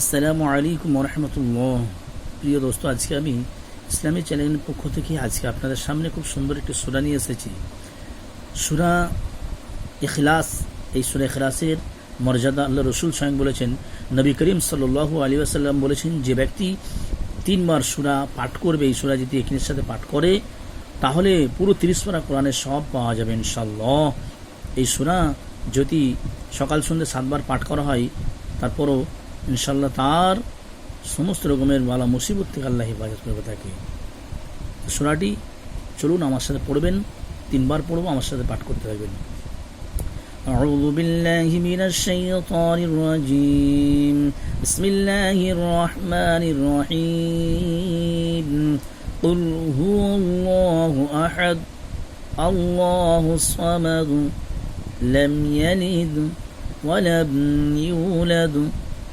আসসালামু আলাইকুম রহমতুল্লাহ প্রিয় দোস্ত, আজকে আমি ইসলামী চ্যানেলের পক্ষ থেকে আজকে আপনাদের সামনে খুব সুন্দর একটি সুরা নিয়ে এসেছি। সুরা ইখলাস, এই সুরা ইখলাসের মর্যাদা আল্লাহ রসুল স্বয়ং বলেছেন, নবী করিম সাল্লু আলী আসাল্লাম বলেছেন, যে ব্যক্তি তিনবার সুরা পাঠ করবে, এই সুরা যদি একিনের সাথে পাঠ করে, তাহলে পুরো তিরিশ পারা কোরআনের সব পাওয়া যাবে ইনশাল্লাহ এই সুরা যদি সকাল সন্ধ্যে সাতবার পাঠ করা হয়, তারপরও ইনশাল্লাহ তার সমস্ত রকমের বালা মুসিবত থেকে আল্লাহ হেফাজত করবে তাকে সুরাটি চলুন আমার সাথে পড়বেন তিনবার পড়বো আমার সাথে পাঠ করতে থাকবেন أعوذ بالله من الشيطان الرجيم بسم الله الرحمن الرحيم قل هو الله أحد الله الصمد لم يلد ولم يولد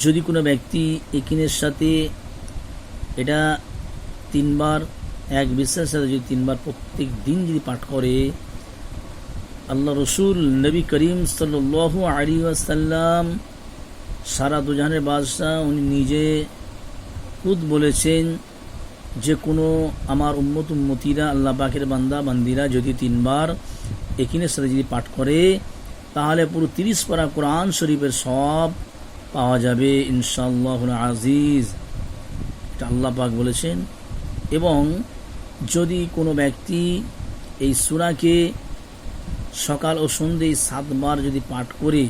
যদি কোনো ব্যক্তি একিনের সাথে এটা তিনবার, এক বিশ্বাসের সাথে যদি তিনবার প্রত্যেক দিন যদি পাঠ করে, আল্লাহ রসুল নবী করিম সাল আলী আসাল্লাম সারা দুজাহানের বাদশাহ, উনি নিজে খুদ বলেছেন যে কোনো আমার উম্মত উম্মতিরা, আল্লাহ পাকের বান্দা, বান্দিরা যদি তিনবার একিনের সাথে যদি পাঠ করে, তাহলে পুরো তিরিশ পারা কোরআন শরীফের সব পাওয়া যাবে ইনশাল্লাহ আজিজ। এটা আল্লাহ পাক বলেছেন। এবং যদি কোনো ব্যক্তি এই সুরাকে সকাল ও সন্ধ্যে সাতবার যদি পাঠ করে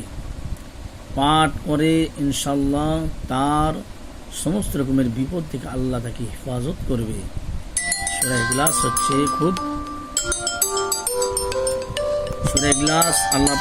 পাঠ করে ইনশাল্লাহ তার সমস্ত রকমের বিপদ থেকে আল্লাহ তাকে হেফাজত করবে। সুরা গ্লাস হচ্ছে খুব সুরা গ্লাস আল্লাহ